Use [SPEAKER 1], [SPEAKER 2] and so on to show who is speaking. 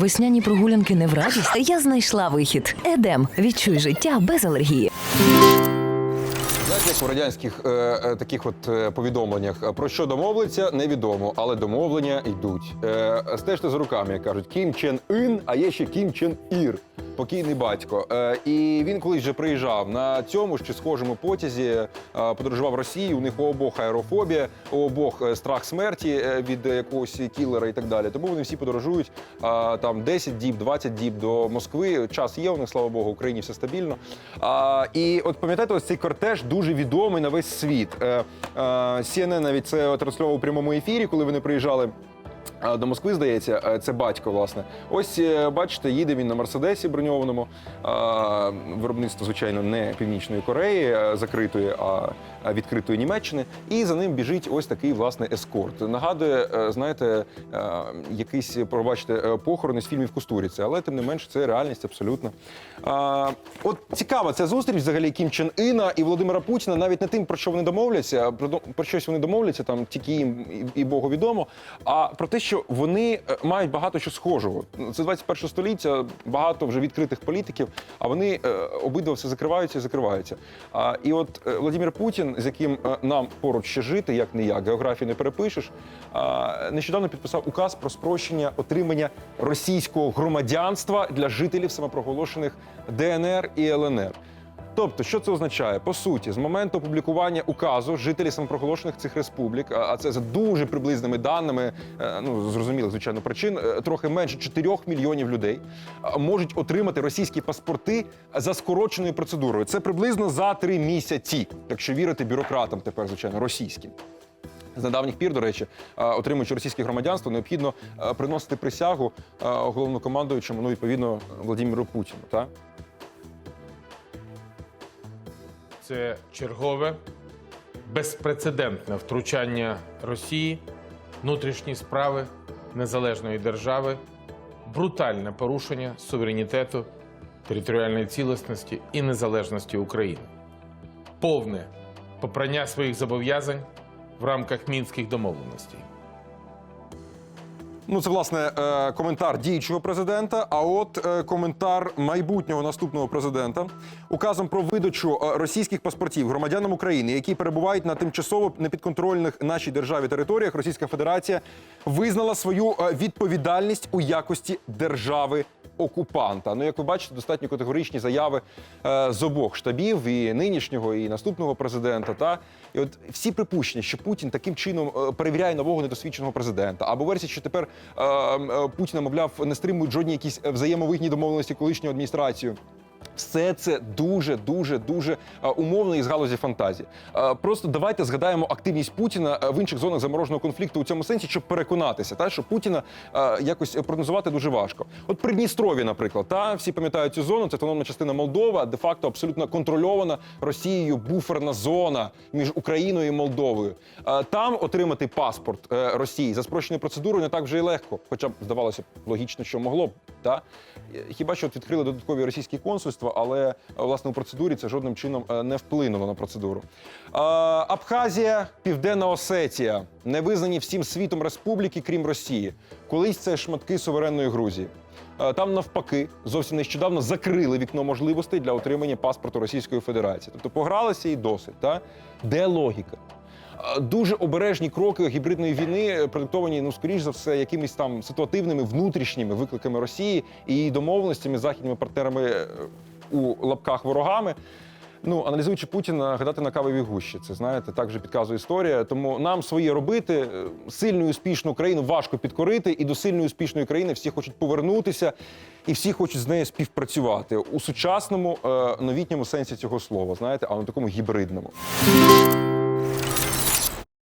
[SPEAKER 1] Весняні прогулянки не в радість. Я знайшла вихід. Едем. Відчуй життя без алергії.
[SPEAKER 2] Знаєте, як у радянських е, е, таких от е, повідомленнях про що домовляться, невідомо, але домовлення йдуть. Е, стежте за руками, як кажуть, Кім Чен Ін, а є ще Кім Чен Ір, покійний батько. Е, і він колись вже приїжджав на цьому ж чи схожому потязі, е, подорожував Росію. У них у обох аерофобія, у обох е, страх смерті від якогось кілера і так далі. Тому вони всі подорожують там 10 діб, 20 діб до Москви. Час є у них, слава Богу, в Україні все стабільно. І от пам'ятаєте, ось цей кортеж дуже відомий на весь світ. CNN навіть це транслював у прямому ефірі, коли вони приїжджали. До Москви, здається, Е, це батько, власне. Ось е, бачите, їде він на Мерседесі броньованому. Виробництво, звичайно, не Північної Кореї е, закритої, а відкритої Німеччини. І за ним біжить ось такий власне ескорт. Нагадує, знаєте, якийсь, пробачте, е, похорон із фільмів Кустуріці, але тим не менш це реальність абсолютно. От цікава ця зустріч взагалі Кім Чен Іна і Володимира Путіна, навіть не тим, про що вони домовляться, про, щось вони домовляться, там тільки їм і Богу відомо, а про те, що вони е, мають багато що схожого. Це 21 століття, багато вже відкритих політиків, а вони е, обидва все закриваються і закриваються. А, і от е, Владимир Путін, з яким нам поруч ще жити, як не як, географію не перепишеш, нещодавно підписав указ про спрощення отримання російського громадянства для жителів самопроголошених ДНР і ЛНР. Тобто, що це означає? По суті, з моменту опублікування указу жителі самопроголошених цих республік, а це за дуже приблизними даними, е, ну зрозумілих, звичайно, причин, е, трохи менше 4 мільйонів людей можуть отримати російські паспорти за скороченою процедурою. Це приблизно за три місяці, якщо вірити бюрократам, тепер звичайно російським. З недавніх пір, до речі, отримуючи російське громадянство, необхідно е, приносити присягу головнокомандуючому, ну відповідно Владимиру Путіну. Так?
[SPEAKER 3] Це чергове безпрецедентне втручання Росії, внутрішні справи незалежної держави, брутальне порушення суверенітету, територіальної цілісності і незалежності України, повне попрання своїх зобов'язань в рамках мінських домовленостей.
[SPEAKER 2] Ну, це власне е, коментар діючого президента. А от е, коментар майбутнього наступного президента указом про видачу е, російських паспортів громадянам України, які перебувають на тимчасово непідконтрольних нашій державі територіях. Російська Федерація визнала свою відповідальність у якості держави. Окупанта, ну як ви бачите, достатньо категоричні заяви е, з обох штабів і нинішнього, і наступного президента. Та і от всі припущення, що Путін таким чином е, перевіряє нового недосвідченого президента, або версія, що тепер е, е, Путіна, мовляв, не стримують жодні якісь взаємовигідні домовленості колишньої адміністрації. Все це дуже, дуже, дуже е, умовно із галузі фантазії. Е, Просто давайте згадаємо активність Путіна е, в інших зонах замороженого конфлікту у цьому сенсі, щоб переконатися, та що Путіна якось прогнозувати дуже важко. От Придністров'я, наприклад, та всі пам'ятають цю зону. Це автономна частина Молдова, де факто абсолютно контрольована Росією буферна зона між Україною і Молдовою. Там отримати паспорт Росії за спрощеною процедурою не так вже й легко, хоча б здавалося б логічно, що могло б. Та хіба що відкрили додаткові російські консульства, але е, власне у процедурі це жодним чином е, не вплинуло на процедуру. Е, Абхазія, Південна Осетія не визнані всім світом республіки, крім Росії. Колись це шматки суверенної Грузії. Там навпаки зовсім нещодавно закрили вікно можливостей для отримання паспорту Російської Федерації. Тобто погралися і досить. Та? Де логіка? Дуже обережні кроки гібридної війни продиктовані, ну скоріш за все, якимись там ситуативними внутрішніми викликами Росії і її домовленостями з західними партнерами у лапках ворогами. Ну, аналізуючи Путіна, гадати на кавові гущі. Це знаєте, так вже підказує історія. Тому нам своє робити. Сильну і успішну країну важко підкорити, і до сильної успішної країни всі хочуть повернутися, і всі хочуть з нею співпрацювати у сучасному е, новітньому сенсі цього слова. Знаєте, але на такому гібридному.